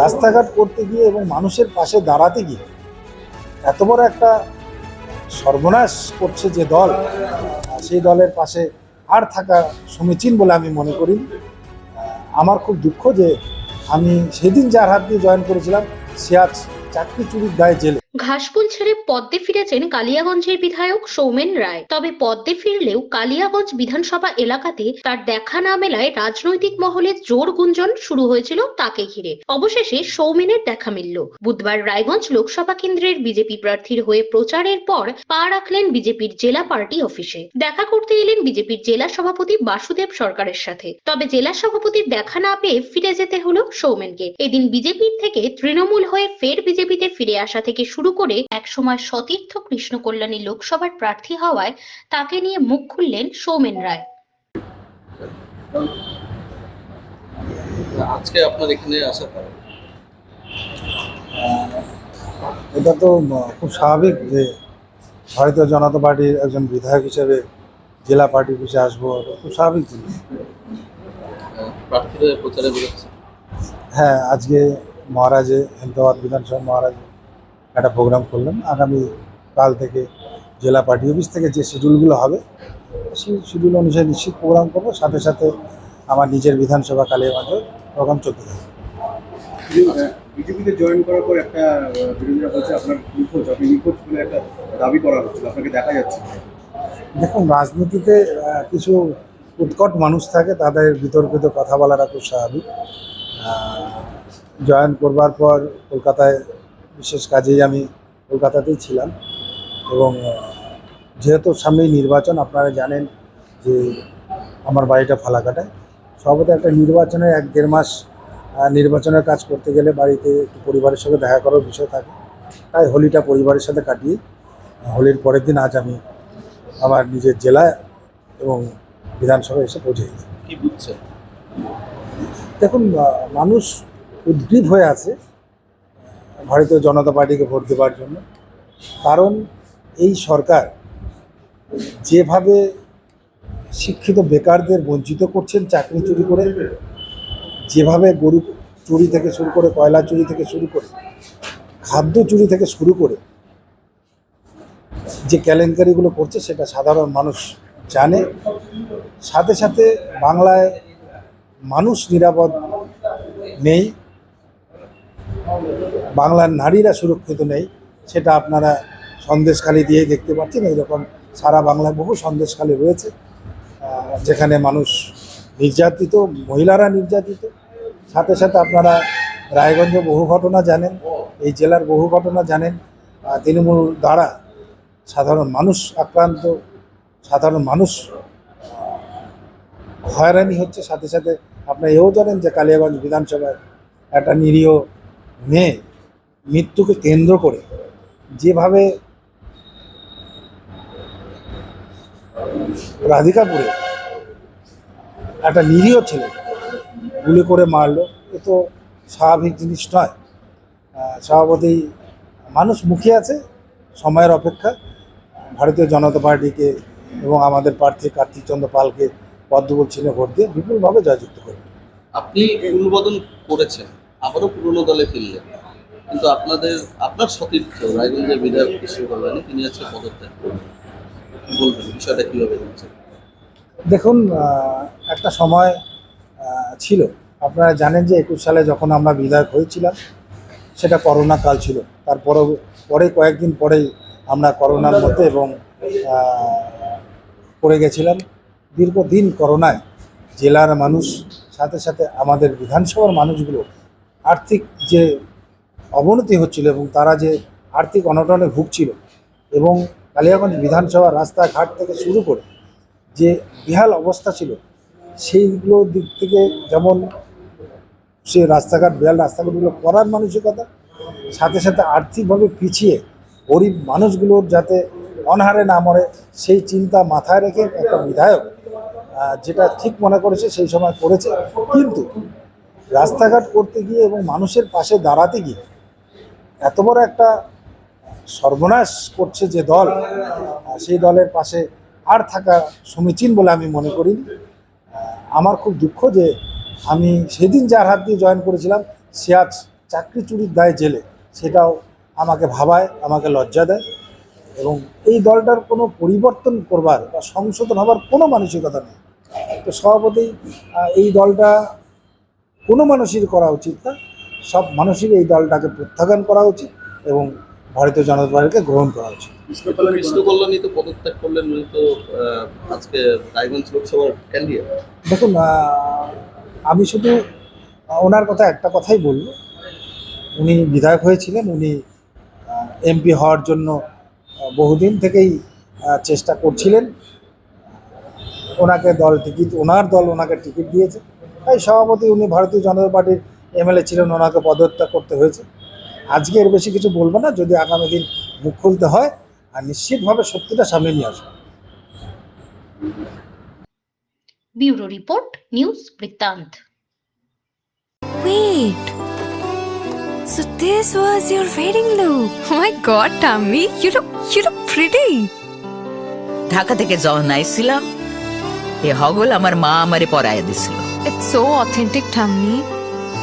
রাস্তাঘাট করতে গিয়ে এবং মানুষের পাশে দাঁড়াতে গিয়ে এত বড় একটা সর্বনাশ করছে যে দল, সেই দলের পাশে আর থাকা সমীচীন বলে আমি মনে করি আমার খুব দুঃখ যে আমি সেদিন যার হাত দিয়ে জয়েন করেছিলাম, সে আজ চাকরি চুরির দায়ে জেলে। ঘাসফুল ছেড়ে পদ্মে ফিরেছেন কালিয়াগঞ্জের বিধায়ক সৌমেন রায়। তবে পদ্মে ফিরলেও কালিয়াগঞ্জ বিধানসভা এলাকাতে তার দেখা না মেলায় রাজনৈতিক মহলে জোর গুঞ্জন শুরু হয়েছিল তাকে ঘিরে। অবশেষে সৌমেনের দেখা মিলল। বুধবার রায়গঞ্জ লোকসভা কেন্দ্রের বিজেপি প্রার্থীর হয়ে প্রচারের পর পা রাখলেন বিজেপির জেলা পার্টি অফিসে। দেখা করতে এলেন বিজেপির জেলা সভাপতি বাসুদেব সরকারের সাথে। তবে জেলা সভাপতির দেখা না পেয়ে ফিরে যেতে হলো সৌমেনকে। এদিন বিজেপির থেকে তৃণমূল হয়ে ফের বিজেপিতে ফিরে আসা থেকে শুরু করে একসময় সতীর্থ কৃষ্ণ কল্যাণী লোকসভার প্রার্থী হওয়ায় তাকে নিয়ে মুখ খুললেন সৌমেন রায়। আজকে আপনার এখানে আসার কারণ? এটা তো খুব স্বাভাবিক যে ভারতীয় জনতা পার্টির একজন বিধায়ক হিসেবে জেলা পার্টি অফিসে আসব এটা খুব স্বাভাবিক জিনিস। হ্যাঁ আজকে মহারাজে হেমদাবাদ বিধানসভা মহারাজে একটা প্রোগ্রাম করলাম। আগামী কাল থেকে জেলা পার্টি অফিস থেকে যে শিডিউলগুলো হবে সেই শিডিউল অনুযায়ী নিশ্চিত প্রোগ্রাম করব। সাথে সাথে আমার নিজের বিধানসভা কালে মাঝে প্রোগ্রাম চলতে থাকবে। বিজেপিতে জয়েন করার পর একটা বিরোধীরা বলছে আপনার নিখোঁজ আপনি নিখোঁজ বলে একটা দাবি করা হচ্ছিল আপনাকে দেখা যাচ্ছে। দেখুন রাজনীতিতে কিছু উৎকট মানুষ থাকে তাদের বিতর্কিত কথা বলাটা খুব স্বাভাবিক। জয়েন করবার পর কলকাতায় বিশেষ কাজেই আমি কলকাতাতেই ছিলাম এবং যেহেতু সামনেই নির্বাচন আপনারা জানেন যে আমার বাড়িটা ফালাকাটায় সর্বদা একটা নির্বাচনে এক দেড় মাস নির্বাচনের কাজ করতে গেলে বাড়িতে একটু পরিবারের সঙ্গে দেখা করার বিষয় থাকে। তাই হোলিটা পরিবারের সাথে কাটিয়ে হোলির পরের দিন আজ আমি আমার নিজের জেলায় এবং বিধানসভায় এসে পৌঁছে গেছি কি বুঝছেন? দেখুন মানুষ উদ্গ্রীব হয়ে আছে। ভারতীয় জনতা পার্টিকে ভোট দেওয়ার জন্য। কারণ এই সরকার যেভাবে শিক্ষিত বেকারদের বঞ্চিত করছেন, চাকরি চুরি করে, যেভাবে গরু চুরি থেকে শুরু করে, কয়লা চুরি থেকে শুরু করে, খাদ্য চুরি থেকে শুরু করে যে কেলেঙ্কারিগুলো করছে, সেটা সাধারণ মানুষ জানে। সাথে সাথে বাংলায় মানুষ নিরাপদ নেই। বাংলার নারীরা সুরক্ষিত নেই, সেটা আপনারা সন্দেশখালি দিয়ে দেখতে পাচ্ছেন। এইরকম সারা বাংলায় বহু সন্দেশখালি রয়েছে যেখানে মানুষ নির্যাতিত, মহিলারা নির্যাতিত। সাথে সাথে আপনারা রায়গঞ্জে বহু ঘটনা জানেন, এই জেলার বহু ঘটনা জানেন। তৃণমূল দ্বারা সাধারণ মানুষ আক্রান্ত, সাধারণ মানুষ হয়রানি হচ্ছে। সাথে সাথে আপনারা এও জানেন যে কালিয়াগঞ্জ বিধানসভায় একটা নিরীহ মেয়ে মৃত্যুকে কেন্দ্র করে যেভাবে রাধিকাপুরে একটা নিরীহ ছেলে গুলি করে মারলো, এ তো স্বাভাবিক জিনিস নয়। স্বভাবতই মানুষ মুখে আছে, সময়ের অপেক্ষা। ভারতীয় জনতা পার্টিকে এবং আমাদের প্রার্থী কার্তিক চন্দ্র পালকে পদ্মফুল ছিনে ভোট দিয়ে বিপুলভাবে জয়যুক্ত করবে। আপনি অনুমোদন করেছেন, আবারও পুরনো দলে ফিরলেন। কিন্তু আপনাদের, আপনার সতীর্থ রায়গঞ্জের বিধায়ক কৃষ্ণ কল্যাণী তিনি আজকে পদত্যাগ বলবেন, বিষয়টা কীভাবে দেখছেন দেখুন একটা সময় ছিল। আপনারা জানেন যে একুশ সালে যখন আমরা বিধায়ক হয়েছিলাম, সেটা করোনা কাল ছিল। তারপরে পরে কয়েকদিন পরেই আমরা করোনার মধ্যে এবং পড়ে গেছিলাম। দীর্ঘদিন করোনায় জেলার মানুষ, সাথে সাথে আমাদের বিধানসভার মানুষগুলো আর্থিক যে অবনতি হচ্ছিল এবং তারা যে আর্থিক অনটনে ভুগছিল এবং কালিয়াগঞ্জ বিধানসভা রাস্তাঘাট থেকে শুরু করে যে বিহাল অবস্থা ছিল, সেইগুলো দিক থেকে যেমন সে রাস্তাঘাট, বিহাল রাস্তাঘাটগুলো করার মানসিকতা, সাথে সাথে আর্থিকভাবে পিছিয়ে গরিব মানুষগুলোর যাতে অনহারে না মরে, সেই চিন্তা মাথায় রেখে একটা বিধায়ক যেটা ঠিক মনে করেছে সেই সময় করেছে। কিন্তু রাস্তাঘাট করতে গিয়ে এবং মানুষের পাশে দাঁড়াতে গিয়ে এত বড় একটা সর্বনাশ করছে যে দল সেই দলের পাশে আর থাকা সমীচীন বলে আমি মনে করি আমার খুব দুঃখ যে আমি সেদিন যার হাত দিয়ে জয়েন করেছিলাম, সে আজ চাকরি চুরির দায়ে জেলে। সেটাও আমাকে ভাবায়, আমাকে লজ্জা দেয় এবং এই দলটার কোনো পরিবর্তন করবার বা সংশোধন হবার কোনো মানসিকতা নেই। তো সভাপতি এই দলটা কোনো মানুষের করা উচিত না। সব মানুষেরই এই দলটাকে প্রত্যাখ্যান করা উচিত এবং ভারতীয় জনতা পার্টিকে গ্রহণ করা উচিত। কৃষ্ণ তো পদত্যাগ করলেন উনি তো আজকে রায়গঞ্জ লোকসভার ক্যান্ডিডেট দেখুন আমি শুধু ওনার কথা একটা কথাই বলব। উনি বিধায়ক হয়েছিলেন উনি এমপি হওয়ার জন্য বহুদিন থেকেই চেষ্টা করছিলেন। ওনাকে দল টিকিট ওনার দল ওনাকে টিকিট দিয়েছে। তাই সভাপতি উনি ভারতীয় জনতা পার্টির এমএলএ ছিলেন ওনাকে পদত্যাগ করতে হয়েছে আজকে এর বেশি কিছু বলব না যদি আগামী দিন মুখ খুলতে হয় আর নিশ্চিতভাবে সত্যিটা সামনে নিয়ে আসব ব্যুরো রিপোর্ট নিউজ বৃত্তান্ত Wait. So this was your wedding look. Oh my god, Tammy, you look you look pretty. Dhaka থেকে যখন আইছিলাম এ হগল আমার মা আমারে পরাইয়া দিছিল It's so authentic, Tammy.